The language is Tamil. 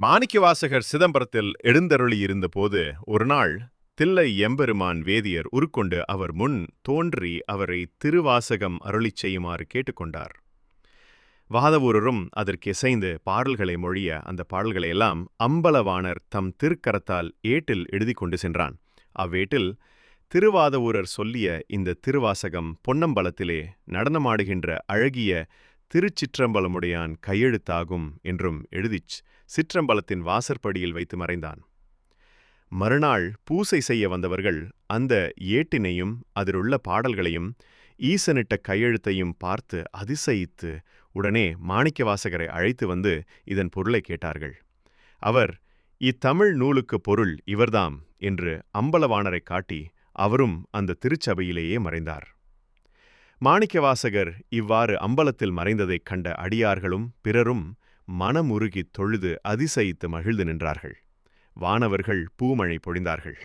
மாணிக்கவாசகர் சிதம்பரத்தில் எழுந்தருளியிருந்தபோது ஒரு நாள் தில்லை எம்பெருமான் வேதியர் உருக்கொண்டு அவர் முன் தோன்றி அவரை திருவாசகம் அருளிச் செய்யுமாறு கேட்டுக்கொண்டார். வாதவூரரும் அதற்கு இசைந்து பாடல்களை மொழிய அந்த பாடல்களை எல்லாம் அம்பலவாணர் தம் திருக்கரத்தால் ஏட்டில் எழுதி கொண்டு சென்றான். அவ்வேட்டில் திருவாதவூரர் சொல்லிய இந்த திருவாசகம் பொன்னம்பலத்திலே நடனமாடுகின்ற அழகிய திருச்சிற்றம்பலமுடையான் கையெழுத்தாகும் என்றும் எழுதிச் சிற்றம்பலத்தின் வாசற்படியில் வைத்து மறைந்தான். மறுநாள் பூசை செய்ய வந்தவர்கள் அந்த ஏட்டினையும் அதிலுள்ள பாடல்களையும் ஈசனிட்ட கையெழுத்தையும் பார்த்து அதிசயித்து உடனே மாணிக்கவாசகரை அழைத்து வந்து இதன் பொருளை கேட்டார்கள். அவர் இத்தமிழ் நூலுக்கு பொருள் இவர்தாம் என்று அம்பலவாணரைக் காட்டி அவரும் அந்த திருச்சபையிலேயே மறைந்தார். மாணிக்கவாசகர் இவ்வாறு அம்பலத்தில் மறைந்ததைக் கண்ட அடியார்களும் பிறரும் மனமுருகித் தொழுது அதிசயித்து மகிழ்ந்து நின்றார்கள். வானவர்கள் பூமழை பொழிந்தார்கள்.